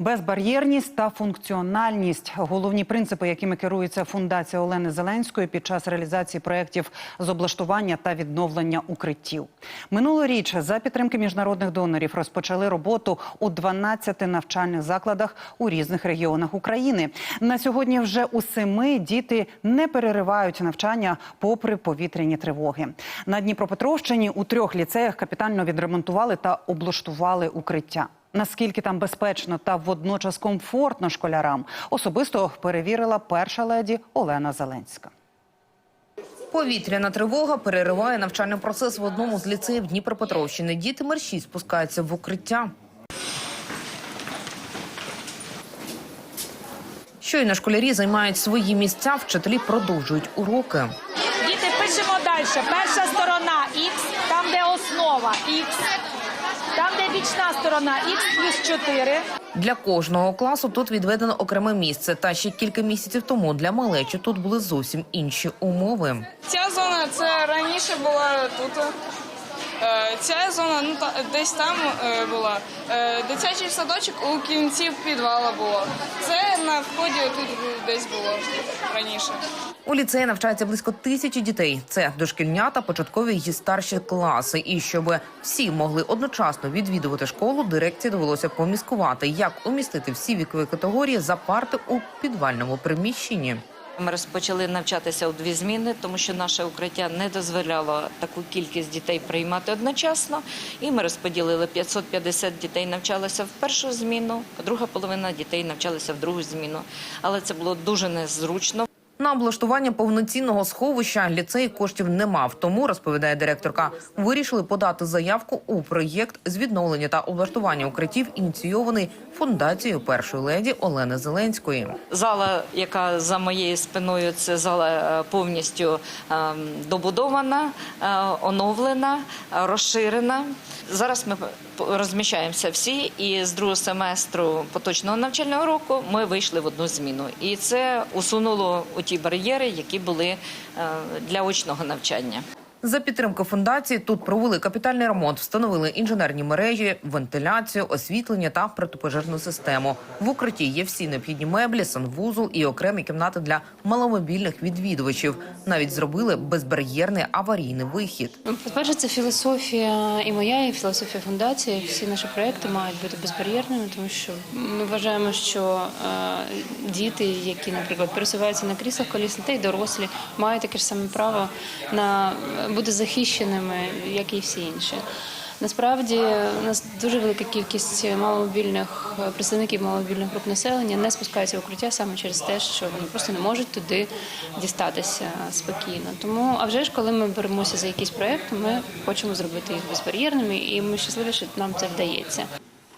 Безбар'єрність та функціональність головні принципи, якими керується фундація Олени Зеленської під час реалізації проєктів з облаштування та відновлення укриттів. Минулоріч за підтримки міжнародних донорів розпочали роботу у 12 навчальних закладах у різних регіонах України. На сьогодні вже у семи діти не переривають навчання попри повітряні тривоги. На Дніпропетровщині у трьох ліцеях капітально відремонтували та облаштували укриття. Наскільки там безпечно та водночас комфортно школярам, особисто перевірила перша леді Олена Зеленська. Повітряна тривога перериває навчальний процес в одному з ліцеїв Дніпропетровщини. Діти мерщій спускаються в укриття. Щойно школярі займають свої місця, вчителі продовжують уроки. Діти, пишемо далі. Перша сторона Х, там де основа Х, там де бічна сторона Х плюс 4. Для кожного класу тут відведено окреме місце. Та ще кілька місяців тому для малечі тут були зовсім інші умови. Ця зона це раніше була тут. Е, Ця зона ну та десь там е, була. Е, Дитячий садочок у кінці підвала було. Це на вході тут десь було раніше. У ліцеї навчається близько тисячі дітей. Це дошкільнята, початкові і старші класи. І щоб всі могли одночасно відвідувати школу, дирекції довелося поміскувати, як умістити всі вікові категорії за парти у підвальному приміщенні. Ми розпочали навчатися у дві зміни, тому що наше укриття не дозволяло таку кількість дітей приймати одночасно. І ми розподілили 550 дітей навчалися в першу зміну, а друга половина дітей навчалися в другу зміну. Але це було дуже незручно. На облаштування повноцінного сховища ліцей коштів не мав. Тому розповідає директорка. Вирішили подати заявку у проєкт з відновлення та облаштування укриттів, ініційований фундацією першої леді Олени Зеленської. Зала, яка за моєю спиною, це зала е, повністю е, добудована, е, оновлена, розширена. Зараз ми розміщаємося всі, і з другого семестру поточного навчального року ми вийшли в одну зміну. І це усунуло у ті бар'єри, які були е, для очного навчання. За підтримки фундації тут провели капітальний ремонт, встановили інженерні мережі, вентиляцію, освітлення та протипожежну систему. В укритті є всі необхідні меблі, санвузол і окремі кімнати для маломобільних відвідувачів. Навіть зробили безбар'єрний аварійний вихід. Ну, По-перше, це філософія і моя, і філософія фундації. Всі наші проекти мають бути безбар'єрними, тому що ми вважаємо, що е, діти, які, наприклад, пересуваються на кріслах колісних, та й дорослі, мають таке ж саме право на е, бути захищеними, як і всі інші. Насправді у нас дуже велика кількість маломобільних е, представників маломобільних груп населення не спускаються в укриття саме через те, що вони просто не можуть туди дістатися спокійно. Тому, а вже ж, коли ми беремося за якийсь проект, ми хочемо зробити їх безбар'єрними, і ми щасливі, що нам це вдається.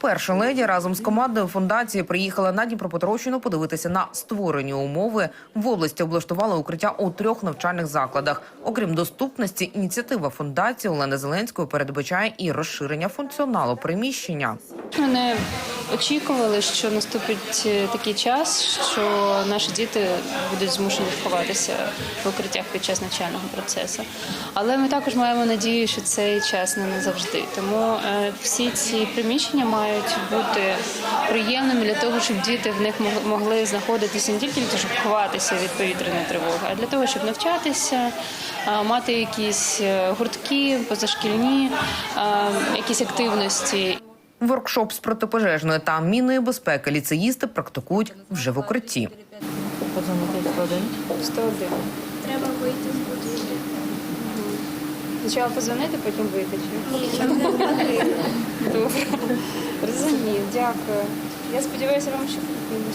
Перша леді разом з командою фундації приїхала на Дніпропетровщину подивитися на створені умови. В області облаштували укриття у трьох навчальних закладах. Окрім доступності, ініціатива фундації Олени Зеленської передбачає і розширення функціоналу приміщення. Ми не очікували, що наступить е, такий час, що наші діти будуть змушені ховатися в укриттях під час навчального процесу. Але ми також маємо надію, що цей час не назавжди. Тому е, всі ці приміщення мають мають бути приємними для того, щоб діти в них могли знаходитися не тільки для того, щоб ховатися від повітряної тривоги, а для того, щоб навчатися, мати якісь е, гуртки, позашкільні, е, якісь активності. Воркшоп з протипожежної та мінної безпеки ліцеїсти практикують вже в укритті. 101. 101. Спочатку позвонити, потім витачу. Добре. Розумію, дякую. Я сподіваюся, вам що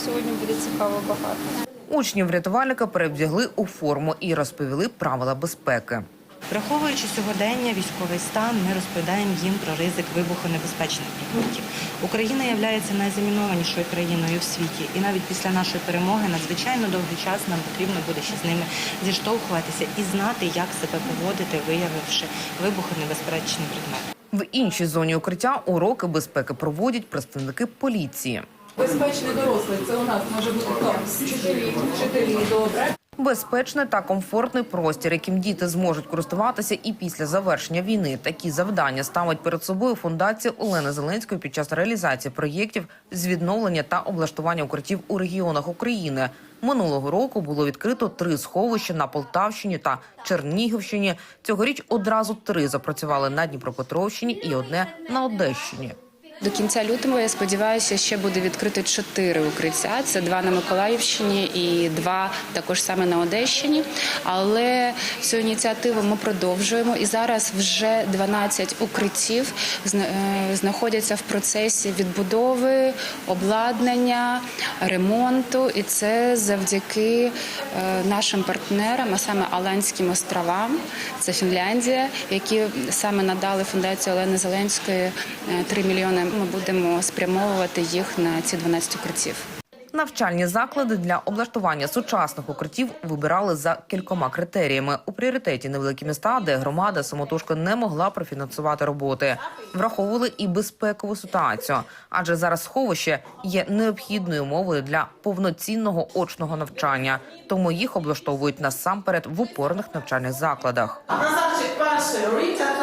сьогодні буде цікаво багато. Учнів рятувальника перевдягли у форму і розповіли правила безпеки. Враховуючи сьогодення, військовий стан, ми розповідаємо їм про ризик вибухонебезпечних предметів. Україна є найзамінованішою країною в світі, і навіть після нашої перемоги надзвичайно довгий час нам потрібно буде ще з ними зіштовхуватися і знати, як себе поводити, виявивши вибухонебезпечний предмет. В іншій зоні укриття уроки безпеки проводять представники поліції. Безпечний дорослий це у нас може бути хто? Вчителі, вчителі, добре. Безпечний та комфортний простір, яким діти зможуть користуватися і після завершення війни. Такі завдання ставить перед собою фундація Олени Зеленської під час реалізації проєктів з відновлення та облаштування укриттів у регіонах України. Минулого року було відкрито три сховища на Полтавщині та Чернігівщині. Цьогоріч одразу три запрацювали на Дніпропетровщині і одне на Одещині. До кінця лютого я сподіваюся, ще буде відкрито чотири укриття. Це два на Миколаївщині і два також саме на Одещині. Але цю ініціативу ми продовжуємо. І зараз вже 12 укриттів е, знаходяться в процесі відбудови, обладнання, ремонту. І це завдяки е, нашим партнерам, а саме Аланським островам, це Фінляндія, які саме надали фундації Олени Зеленської е, 3 мільйони. Ми будемо спрямовувати їх на ці 12 укриттів. Навчальні заклади для облаштування сучасних укриттів вибирали за кількома критеріями. У пріоритеті невеликі міста, де громада самотужки не могла профінансувати роботи. Враховували і безпекову ситуацію, адже зараз сховище є необхідною мовою для повноцінного очного навчання, тому їх облаштовують насамперед в упорних навчальних закладах. Назарчик, перше, read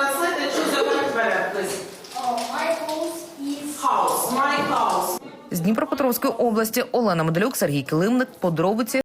Дніпропетровської області Олена Медалюк, Сергій Килимник. Подробиці